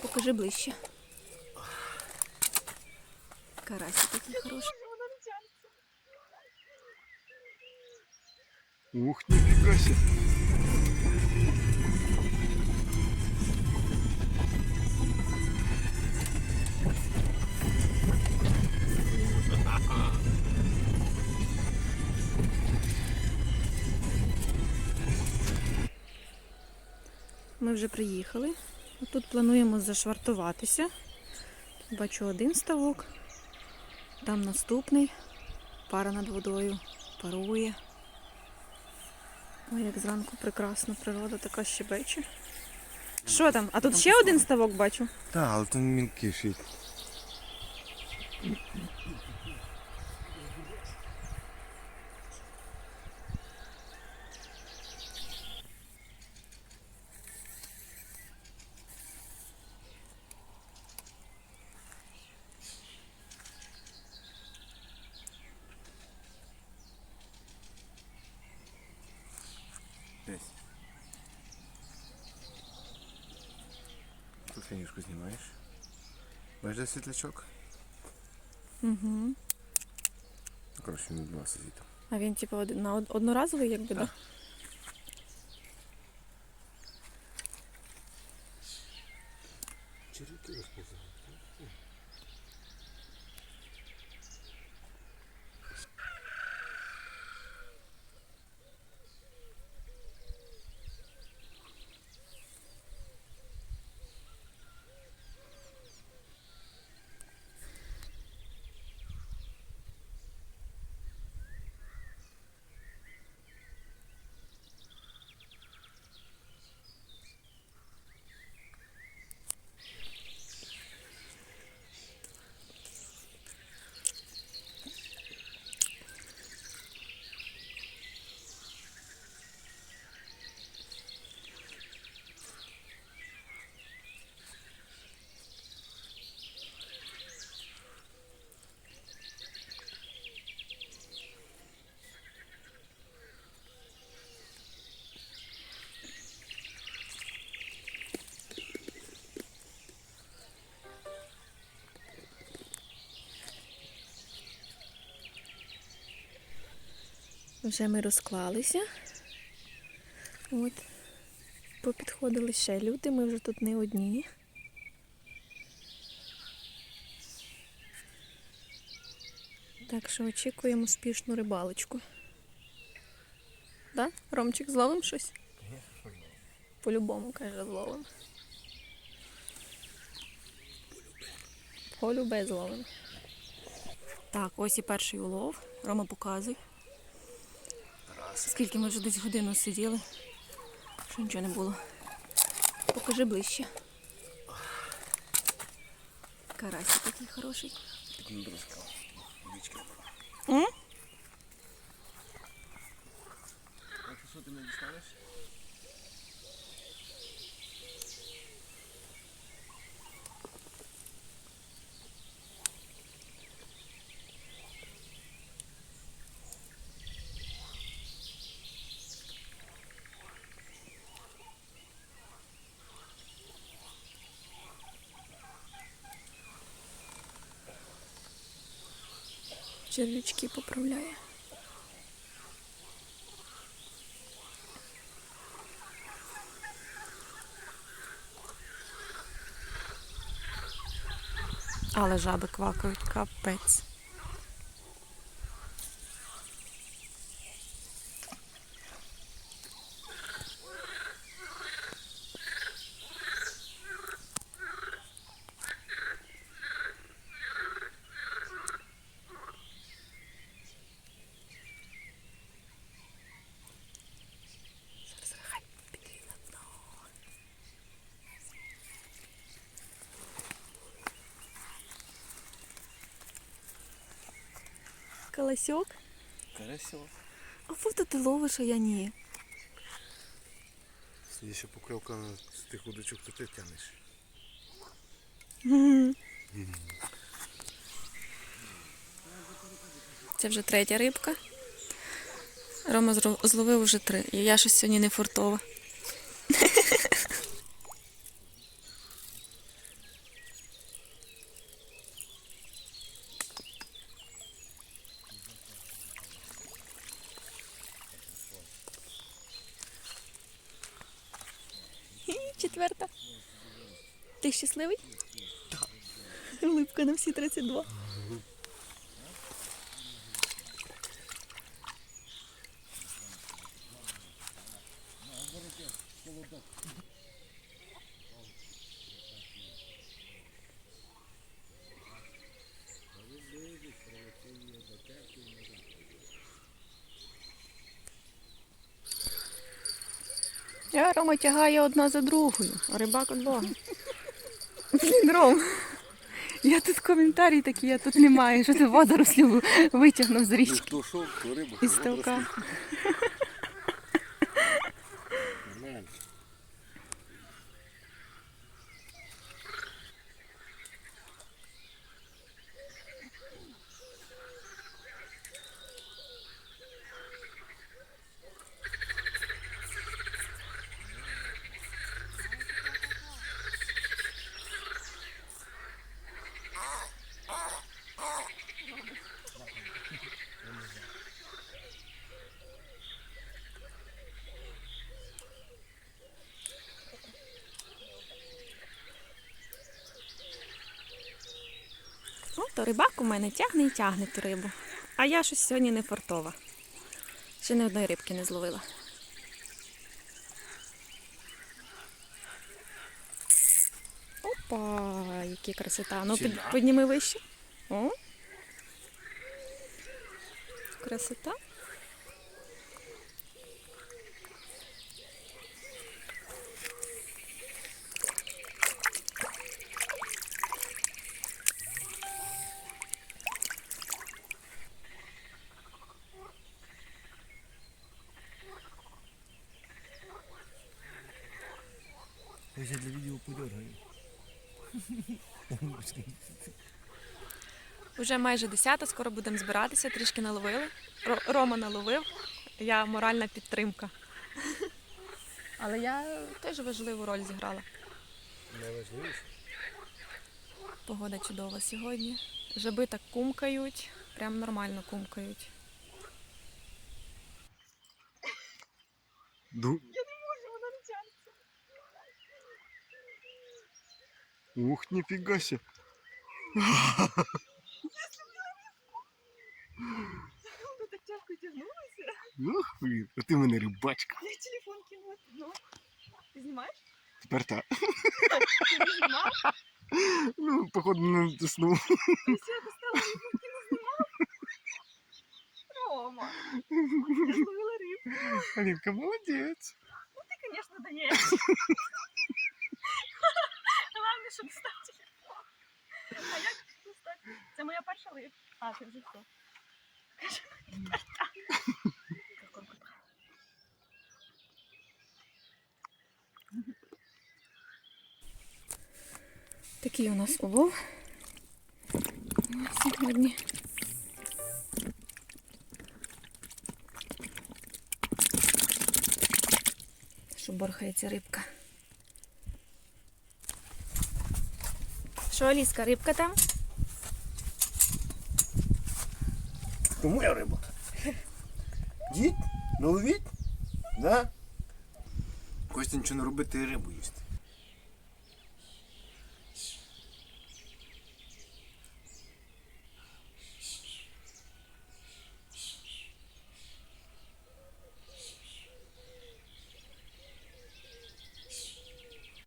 Покажи ближче. Карасик такий хороший. Ух, нифига себе. Ми вже приїхали. Тут плануємо зашвартуватися. Тут бачу один ставок, там наступний. Пара над водою парує. Ой, як зранку прекрасно, природа така щебече. Що там? А тут ще один ставок бачу. Так, але там мілкіший. Десь. Фінішку знімаєш. Бачиш де світлячок? Угу. Коротше, він два сидіти. А він типу на одноразовий, якби, так? Червяки Вже ми розклалися. От. Попідходили ще люди, ми вже тут не одні. Так що очікуємо успішну рибалочку. Да? Ромчик, зловим щось? По-любому, каже, зловим. Полюбе зловим. Так, ось і перший улов. Рома показуй. Скільки ми вже десь годину сиділи, що нічого не було. Покажи ближче. Карасик такий хороший. Такий брускав. Вічка. М? А ти що ти не дістанеш? Червячки поправляє. Але жаби квакають, капець. Колосок? Карасьо. А фото ти ловиш, а я ні. Є ще покльовка з тих удочок, то ти тянеш. Це вже третя рибка. Рома зловив уже три. Я щось сьогодні не фартова. Четверта. Ти щасливий? Так. Липка на всі 32. Я Рома тягає одна за другою, а рибак от Бога. Блін, Ром. Я тут коментарі такі, я тут немає, що ти водорослів витягнув з річки Хто шов, то риба. із ставка. То рибак у мене тягне і тягне ту рибу. А я щось сьогодні не фартова. Ще ні одної рибки не зловила. Опа, які красота. Ну, під, підніми вище. О. Красота. Я ще для відео подергаю. Уже майже десята, скоро будемо збиратися, трішки наловили. Рома наловив, я моральна підтримка. Але я теж важливу роль зіграла. Найважливіше. Погода чудова сьогодні. Жаби так кумкають, прям нормально кумкають. Ух, ніфіга ся. Ну так тяжко тягнулася. Ух, блін, а ти в мене рибачка. Я телефон кинула. Ну, ти знімаєш? Тепер так. Ти не знімав? Ну, походу, не доснув. Ти все достала рибу, ти не знімав? Рома, я зловила рибу. Алінка, молодець. Ти, звісно, даєш. Такий у нас улов сьогодні. Що борхається рибка. Що, Аліска, рибка там? То моя риба. Діть, наловіть? Да? Костя нічого не робити і рибу їсти.